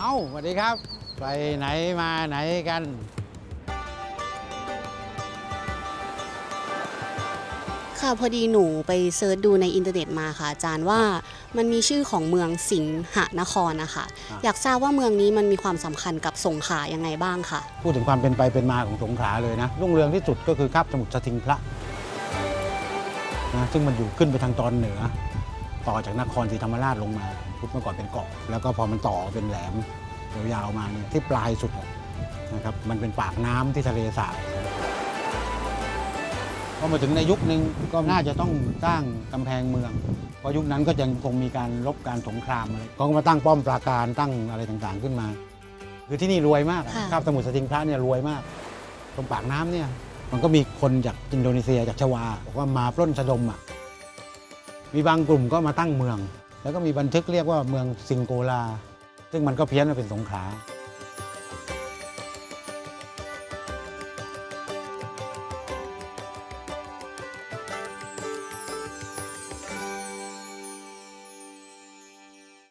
เอ้าสวัสดีครับ ไปไหนมาไหนกัน ค่ะพอดีหนูไปเซิร์ชดูในอินเทอร์เน็ตมาค่ะ อาจารย์ว่ามันมีชื่อของเมืองสิงหนครนะคะ อะ อยากทราบว่าเมืองนี้มันมีความสำคัญกับสงขลายังไงบ้างค่ะ พูดถึงความเป็นไปเป็นมาของสงขลาเลยนะ รุ่งเรืองที่สุดก็คือคาบสมุทรสทิงพระนะซึ่งมันอยู่ขึ้นไปทางตอนเหนือ ต่อจากนครศรีธรรมราชลงมาพุทธเมื่อก่อนเป็นเกาะ แล้วก็พอมันต่อเป็นแหลมยาวๆมาเนี่ยที่ปลายสุดอะนะครับมันเป็นปากน้ำที่ทะเลสาบพอมาถึงในยุคนึงก็น่าจะต้องสร้างกำแพงเมือง เพราะยุคนั้นก็ยังคงมีการรบการสงครามอะไรเขาก็มาตั้งป้อมปราการตั้งอะไรต่างๆขึ้นมา คือที่นี่รวยมากอะค่ะคาบสมุทรสทิงพระเนี่ยรวยมาก ตรงปากน้ำเนี่ยมันก็มีคนจากอินโดนีเซียจากชวาบอกว่ามาปล้นสะดมอะ มีบางกลุ่มก็มาตั้งเมือง แล้วก็มีบันทึกเรียกว่าเมืองซิงโกลา ซึ่งมันก็เพี้ยนมาเป็นสงขลา